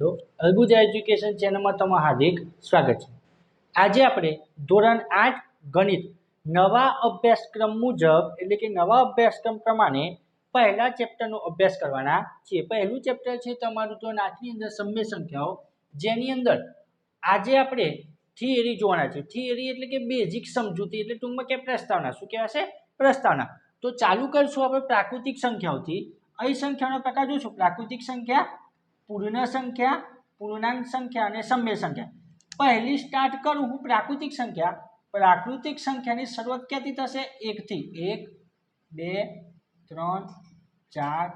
મિત્રો અલબુજા એજ્યુકેશન ચેનલમાં તમારું હાર્દિક સ્વાગત છે. આજે આપણે ધોરણ આઠ ગણિત નવા અભ્યાસક્રમ મુજબ, એટલે કે નવા અભ્યાસક્રમ પ્રમાણે પહેલા ચેપ્ટરનો અભ્યાસ કરવાના છીએ. પહેલું ચેપ્ટર છે તમારું ધોરણ આઠની અંદર સમય સંખ્યાઓ. જેની અંદર આજે આપણે થિયરી જોવાના છે. થિયરી એટલે કે બેઝિક સમજૂતી, એટલે ટૂંકમાં કે પ્રસ્તાવના. શું કહેવાશે? પ્રસ્તાવના. તો ચાલુ કરશું આપણે પ્રાકૃતિક સંખ્યાઓથી. અહીં સંખ્યાનો પ્રકાર જોઈશું પ્રાકૃતિક સંખ્યા પૂર્ણ સંખ્યા, પૂર્ણાંક સંખ્યા અને સમય સંખ્યા. પહેલી સ્ટાર્ટ કરું હું પ્રાકૃતિક સંખ્યા. પ્રાકૃતિક સંખ્યાની શરૂઆત ક્યાંથી થશે? એકથી. એક, બે, ત્રણ, ચાર,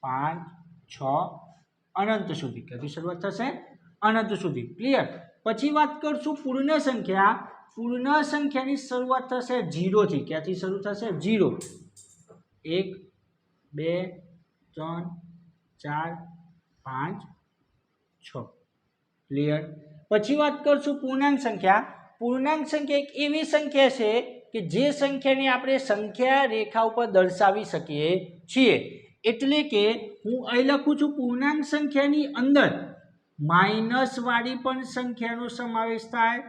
પાંચ, છ, અનંત સુધી. ક્યાંથી શરૂઆત થશે? અનંત સુધી. ક્લિયર પછી વાત કરશું પૂર્ણ સંખ્યા. પૂર્ણ સંખ્યાની શરૂઆત થશે જીરોથી ક્યાંથી શરૂ થશે? જીરો એક, બે, ત્રણ, ચાર પાંચ, છ. ક્લિયર પછી વાત કરશું પૂર્ણાંક સંખ્યા. પૂર્ણાંક સંખ્યા એક એવી સંખ્યા છે કે જે સંખ્યાને આપણે સંખ્યા રેખા ઉપર દર્શાવી શકીએ છીએ. એટલે કે હું અહીં લખું છું પૂર્ણાંક સંખ્યાની અંદર માઇનસવાળી પણ સંખ્યાનો સમાવેશ થાય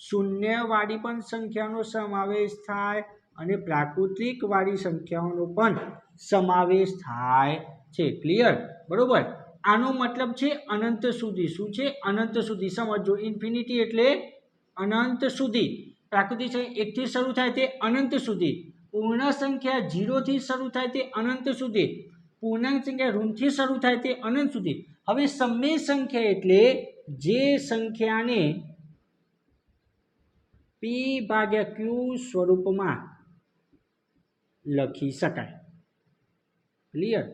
શૂન્યવાળી પણ સંખ્યાનો સમાવેશ થાય અને પ્રાકૃતિકવાળી સંખ્યાઓનો પણ સમાવેશ થાય છે. ક્લિયર બરોબર? આનો મતલબ છે અનંત સુધી. શું છે? અનંત સુધી. સમજો. ઇન્ફિનિટી એટલે અનંત સુધી. પ્રાકૃતિક સંખ્યા એકથી શરૂ થાય તે અનંત સુધી. પૂર્ણ સંખ્યા જીરોથી શરૂ થાય તે અનંત સુધી. પૂર્ણાંક સંખ્યા ઋણથી શરૂ થાય તે અનંત સુધી. હવે સમય સંખ્યા એટલે જે સંખ્યાને પી ભાગ્યા ક્યુ સ્વરૂપમાં લખી શકાય. ક્લિયર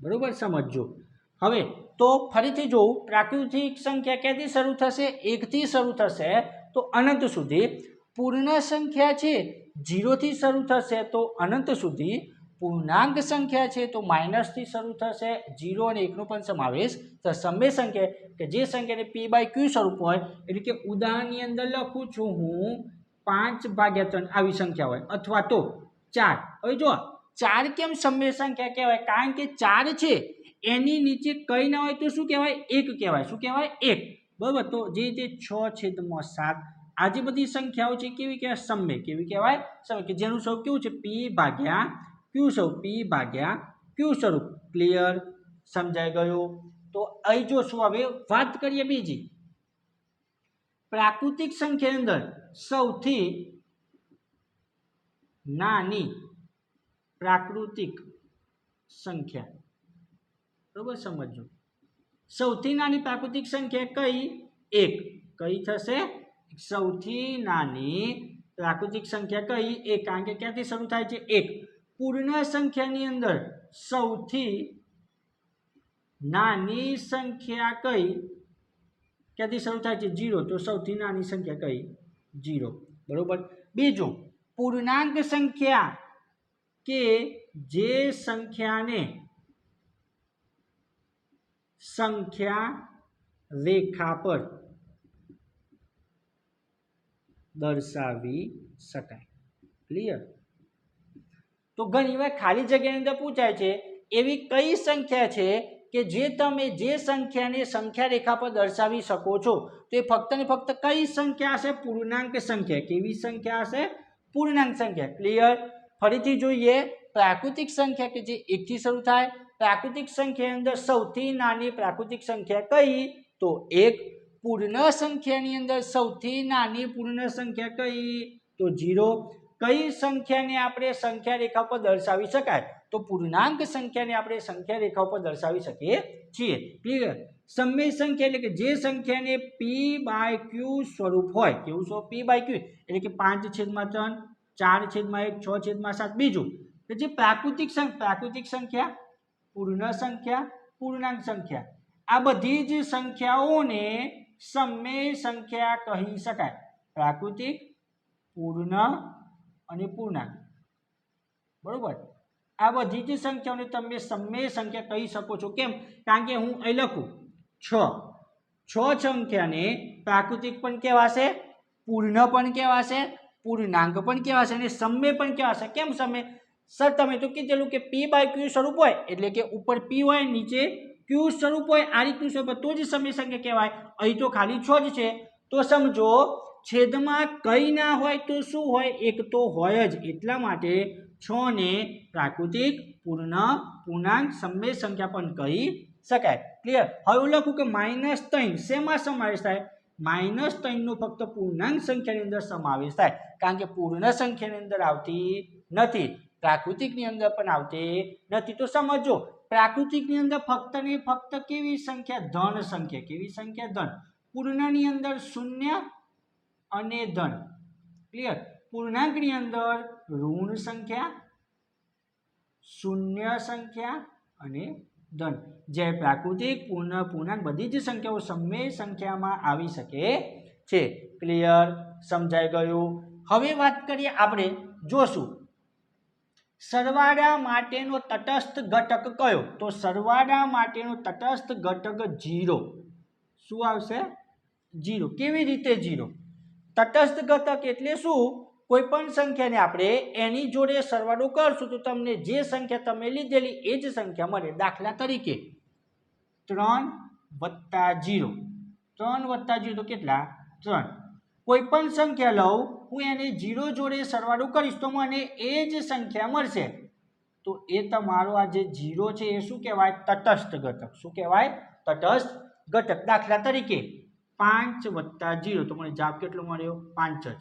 બરોબર? સમજજો હવે તો ફરીથી જોઉં પ્રાકૃતિક સંખ્યા ક્યાંથી શરૂ થશે? એકથી શરૂ થશે તો અનંત સુધી. પૂર્ણ સંખ્યા છે જીરોથી શરૂ થશે તો અનંત સુધી. પૂર્ણાંક સંખ્યા છે તો માઇનસથી શરૂ થશે. જીરો અને એકનો પણ સમાવેશ તો સમય સંખ્યા કે જે સંખ્યાને પી બાય ક્યુ સ્વરૂપ હોય, એટલે કે ઉદાહરણની અંદર લખું છું હું પાંચ ભાગ્યા ત્રણ આવી સંખ્યા હોય, અથવા તો ચાર. હવે જો ચાર કેમ સમય સંખ્યા કહેવાય? કારણ કે ચાર છે. એની નીચે કંઈ ના હોય તો શું કહેવાય? એક કહેવાય. શું કહેવાય? એક. બરાબર? તો જે રીતે છ છેદમાં સાત, આ જે બધી સંખ્યાઓ છે, કેવી કહેવાય? સમય કેવી કહેવાય? સમય કે જેનું સ્વરૂપ કેવું છે? પી ભાગ્યા ક્યુ સ્વરૂપ? પી ભાગ્યા ક્યુ સ્વરૂપ? ક્લિયર? સમજાઈ ગયું? તો અહીં જોશું હવે વાત કરીએ બીજી. પ્રાકૃતિક સંખ્યાની અંદર સૌથી નાની પ્રાકૃતિક સંખ્યા બરોબર સમજો સૌથી નાની પ્રાકૃતિક સંખ્યા કઈ? એક. કઈ થશે? સૌથી નાની પ્રાકૃતિક સંખ્યા કઈ? એક. કારણ કે ક્યાંથી શરૂ થાય છે? એક. પૂર્ણ સંખ્યાની અંદર સૌથી નાની સંખ્યા કઈ? ક્યાંથી શરૂ થાય છે? જીરો. તો સૌથી નાની સંખ્યા કઈ? જીરો. બરોબર? બીજું. પૂર્ણાંક સંખ્યા કે જે સંખ્યાને સંખ્યા રેખા પર દર્શાવી શકાય. ક્લિયર તો ઘણી વાર ખાલી જગ્યાની અંદર પૂછાય છે, એવી કઈ સંખ્યા છે કે જે તમે જે સંખ્યાને સંખ્યા રેખા પર દર્શાવી શકો છો? તો એ ફક્ત ને ફક્ત કઈ સંખ્યા હશે? પૂર્ણાંક સંખ્યા. કેવી સંખ્યા હશે? પૂર્ણાંક સંખ્યા. ક્લિયર ફરીથી જોઈએ, પ્રાકૃતિક સંખ્યા કે જે એકથી શરૂ થાય? પ્રાકૃતિક સંખ્યાની અંદર સૌથી નાની પ્રાકૃતિક સંખ્યા કઈ? તો એક પૂર્ણ સંખ્યાની અંદર સૌથી નાની પૂર્ણ સંખ્યા કઈ? તો જીરો કઈ સંખ્યાને આપણે સંખ્યા રેખા પર દર્શાવી શકાય? તો પૂર્ણાંક સંખ્યાને આપણે સંખ્યા રેખા પર દર્શાવી શકીએ છીએ. ક્લિયર સમય સંખ્યા એટલે કે જે સંખ્યાને પી બાય ક્યુ સ્વરૂપ હોય. કેવું સ્વરૂપ પી બાય ક્યુ એટલે કે પાંચ છેદમાં ત્રણ, ચાર છેદમાં એક, છ છેદમાં સાત. બીજું કે જે પ્રાકૃતિક સંખ્યા પ્રાકૃતિક સંખ્યા પૂર્ણ સંખ્યા, પૂર્ણાંક સંખ્યા. આ બધી જ સંખ્યાઓને સમય સંખ્યા કહી શકાય. પ્રાકૃતિક, પૂર્ણ અને પૂર્ણાંક. બરોબર? આ બધી જ સંખ્યાઓને તમે સમય સંખ્યા કહી શકો છો. કેમ? કારણ કે હું અહીં લખું. છ. છ સંખ્યાને પ્રાકૃતિક પણ કહેવાશે, પૂર્ણ પણ કહેવાશે, પૂર્ણાંક પણ કહેવાશે અને સમય પણ કહેવાશે. કેમ સમય સર, તમે તો કીધેલું કે પી બાય ક્યુ સ્વરૂપ હોય, એટલે કે ઉપર પી હોય, નીચે ક્યુ સ્વરૂપ હોય, આ રીતનું સ્વરૂપ તો જ સમય સંખ્યા કહેવાય. અહીં તો ખાલી છ જ છે. તો સમજો, છેદમાં કંઈ ના હોય તો શું હોય? એક તો હોય જ. એટલા માટે છ ને પ્રાકૃતિક પૂર્ણ પૂર્ણાંક સમય સંખ્યા પણ કહી શકાય. ક્લિયર હવે હું લખું કે માઇનસ ત્રણ. શેમાં સમાવેશ થાય? માઇનસ ત્રણનો ફક્ત પૂર્ણાંક સંખ્યાની અંદર સમાવેશ થાય. કારણ કે પૂર્ણ સંખ્યાની અંદર આવતી નથી. પ્રાકૃતિકની અંદર પણ આવતી નથી. તો સમજો, પ્રાકૃતિકની અંદર ફક્ત ને ફક્ત કેવી સંખ્યા? ધન સંખ્યા. કેવી સંખ્યા? ધન. પૂર્ણની અંદર શૂન્ય અને ધન. ક્લિયર પૂર્ણાંકની અંદર ઋણ સંખ્યા, શૂન્ય સંખ્યા અને ધન. જે પ્રાકૃતિક, પૂર્ણ, પૂર્ણાંક બધી જ સંખ્યાઓ સમય સંખ્યામાં આવી શકે છે. ક્લિયર સમજાઈ ગયું? હવે વાત કરીએ આપણે, જોશું સરવાળા માટેનો તટસ્થ ઘટક કયો? તો સરવાળા માટેનો તટસ્થ ઘટક જીરો. શું આવશે? જીરો. કેવી રીતે જીરો? તટસ્થ ઘટક એટલે શું? કોઈ પણ સંખ્યાને આપણે એની જોડે સરવાળો કરશું તો તમને જે સંખ્યા તમે લીધેલી એ જ સંખ્યા મળે. દાખલા તરીકે ત્રણ વત્તા જીરો. ત્રણ વત્તા જીરો કેટલા? ત્રણ. કોઈ પણ સંખ્યા લઉં, હું એને જીરો જોડે સરવાળો કરીશ તો મને એ જ સંખ્યા મળશે. તો એ તમારો આ જે જીરો છે એ શું કહેવાય? તટસ્થ ઘટક. શું કહેવાય? તટસ્થ ઘટક. દાખલા તરીકે પાંચ વત્તા જીરો તો મને જાપ કેટલો મળ્યો? પાંચ જ.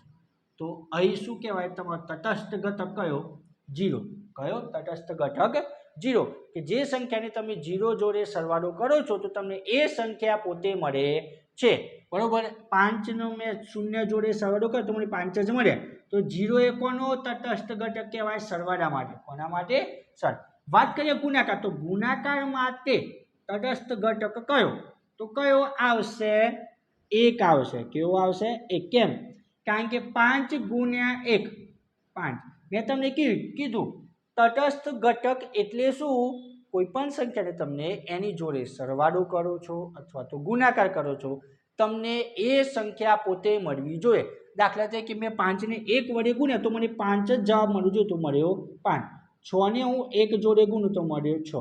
તો અહીં શું કહેવાય? તમારો તટસ્થ ઘટક કયો? જીરો કયો? તટસ્થ ઘટક જીરો કે જે સંખ્યાને તમે જીરો જોડે સરવાળો કરો છો તો તમને એ સંખ્યા પોતે મળે છે. બરાબર? પાંચનો મેં શૂન્ય જોડે સરવાળો કર્યો તો મને પાંચ જ મળ્યા તો જીરો એ કોનો તટસ્થ ઘટક કહેવાય સરવાળા માટે. કોના માટે? સર, વાત કરીએ ગુણાકાર. તો ગુણાકાર માટે તટસ્થ ઘટક કયો? તો કયો આવશે? એક આવશે. કેવો આવશે? એક. કેમ? કારણ કે પાંચ ગુણ્યા એક, પાંચ. મેં તમને કીધું. તટસ્થ ઘટક એટલે શું? કોઈ પણ સંખ્યાને તમને એની જોડે સરવાળો કરો છો અથવા તો ગુણાકાર કરો છો, તમને એ સંખ્યા પોતે મળવી જોઈએ. દાખલા તરીકે મેં પાંચને એક વડે ગુણ્યા તો મને પાંચ જ જવાબ મળવું જોઈએ તો મળ્યો પાંચ. છને હું એક જોડે ગુણું તો મળ્યો છ.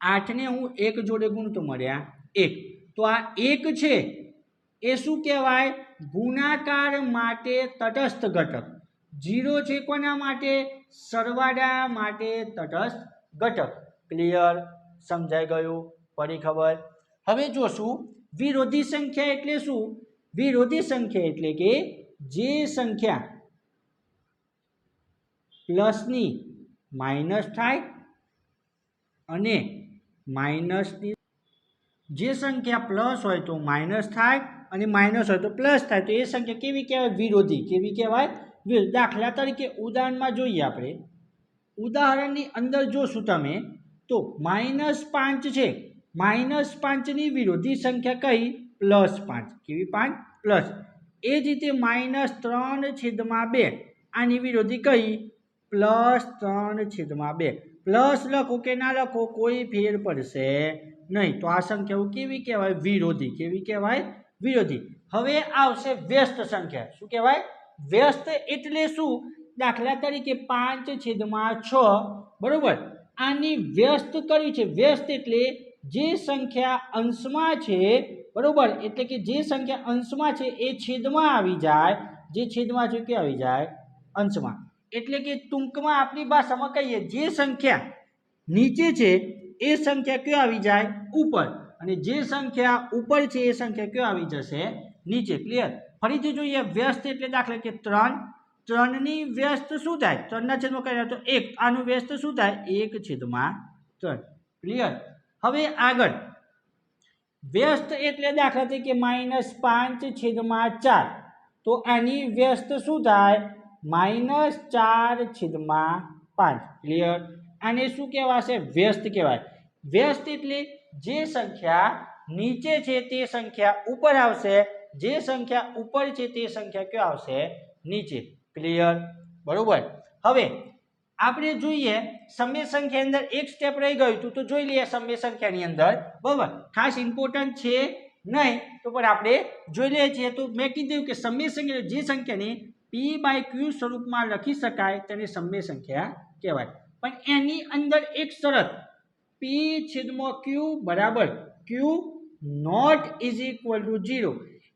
આઠને હું એક જોડે ગુણ તો મળ્યા એક. તો આ એક છે. એ શું કહેવાય? ગુણાકાર માટે તટસ્થ ઘટક. જીરો છે કોના માટે? સરવાળા માટે તટસ્થ ઘટક. ક્લિયર સમજાઈ ગયું? ફરી ખબર? હવે જોશું વિરોધી સંખ્યા એટલે શું? વિરોધી સંખ્યા એટલે કે જે સંખ્યા પ્લસની માઇનસ થાય અને માઇનસની જે સંખ્યા પ્લસ હોય તો માઇનસ થાય અને માઇનસ હોય તો પ્લસ થાય. તો એ સંખ્યા કેવી કહેવાય? વિરોધી. કેવી કહેવાય? દાખલા તરીકે ઉદાહરણમાં જોઈએ આપણે. ઉદાહરણની અંદર જોશું તમે, તો માઇનસ પાંચ છે. માઇનસ પાંચની વિરોધી સંખ્યા કઈ? પ્લસ પાંચ. કેવી પાંચ? પ્લસ. એ જ રીતે માઇનસ ત્રણ છેદમાં બે. આની વિરોધી કઈ? પ્લસ ત્રણ છેદમાં બે. પ્લસ લખો કે ના લખો, કોઈ ફેર પડશે નહીં. તો આ સંખ્યાઓ કેવી કહેવાય? વિરોધી. કેવી કહેવાય? વિરોધી. હવે આવશે વ્યસ્ત સંખ્યા. શું કહેવાય? વ્યસ્ત એટલે શું? દાખલા તરીકે પાંચ છેદમાં છ, બરાબર? આની વ્યસ્ત કરી છે, વ્યસ્ત એટલે જે સંખ્યા અંશમાં છે, બરોબર? એટલે કે જે સંખ્યા અંશમાં છે, એ છેદમાં આવી જાય. જે છેદમાં છે કે આવી જાય? અંશમાં. એટલે કે ટૂંકમાં આપણી ભાષામાં કહીએ, જે સંખ્યા નીચે છે, એ સંખ્યા કયો આવી જાય? ઉપર. અને જે સંખ્યા ઉપર છે, એ સંખ્યા કયો આવી જશે? નીચે. ક્લિયર ફરીથી જોઈએ, વ્યસ્ત એટલે દાખલા કે ત્રણ ત્રણની વ્યસ્ત શું થાય? ત્રણના છેદમાં કઈ તો એક. આનું વ્યસ્ત શું થાય? એક છેદમાં ત્રણ. ક્લિયર હવે આગળ. વ્યસ્ત એટલે દાખલા તરીકે માઇનસ પાંચ છેદમાં ચાર. તો આની વ્યસ્ત શું થાય? માઇનસ ચાર છેદમાં પાંચ. ક્લિયર આને શું કહેવાશે? વ્યસ્ત કહેવાય. વ્યસ્ત એટલે જે સંખ્યા નીચે છે તે સંખ્યા ઉપર આવશે. જે સંખ્યા ઉપર છે તે સંખ્યા ક્યાં આવશે? નીચે. ક્લિયર બરાબર. હવે, આપણે જોઈએ સમય સંખ્યા અંદર એક સ્ટેપ રહી ગયું હતું, તો જોઈ લઈએ સમય સંખ્યાની અંદર. બરાબર. ખાસ ઇમ્પોર્ટન્ટ છે નહીં, તો પણ આપણે જોઈ લઈએ છીએ. તો મેં કીધું કે સમય સંખ્યા, જે સંખ્યાને પી બાય ક્યુ સ્વરૂપમાં લખી શકાય, તેને સમય સંખ્યા કહેવાય. પણ એની અંદર એક શરત પી છેદમાં ક્યુ બરાબર Q not is equal to zero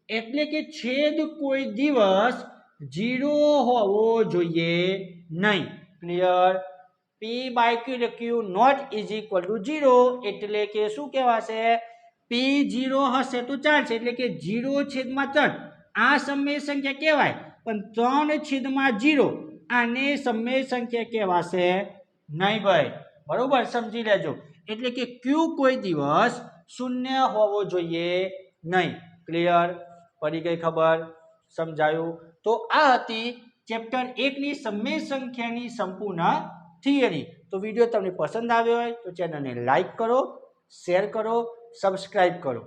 એટલે કે છેદ કોઈ દિવસ ઝીરો હોવો જોઈએ નહીં. ક્લિયર પી બાય ક્યુ લખ્યું not is equal to zero એટલે કે શું કહેવાશે? પી જીરો હશે તો ચાલશે એટલે કે જીરો છેદમાં ત્રણ. આ સમય સંખ્યા કહેવાય, પણ ત્રણ છેદમાં જીરો આને સમય સંખ્યા કહેવાશે નહીં ભાઈ. બરોબર? સમજી લેજો. એટલે કે ક્યુ કોઈ દિવસ શૂન્ય હોવો જોઈએ નહીં. ક્લિયર પડી ગઈ ખબર? સમજાયું? તો આ હતી ચેપ્ટર એકની સમય સંખ્યાની સંપૂર્ણ થિયરી. તો વીડિયો તમને પસંદ આવ્યો હોય તો ચેનલને લાઇક કરો, શેર કરો સબસ્ક્રાઈબ કરો.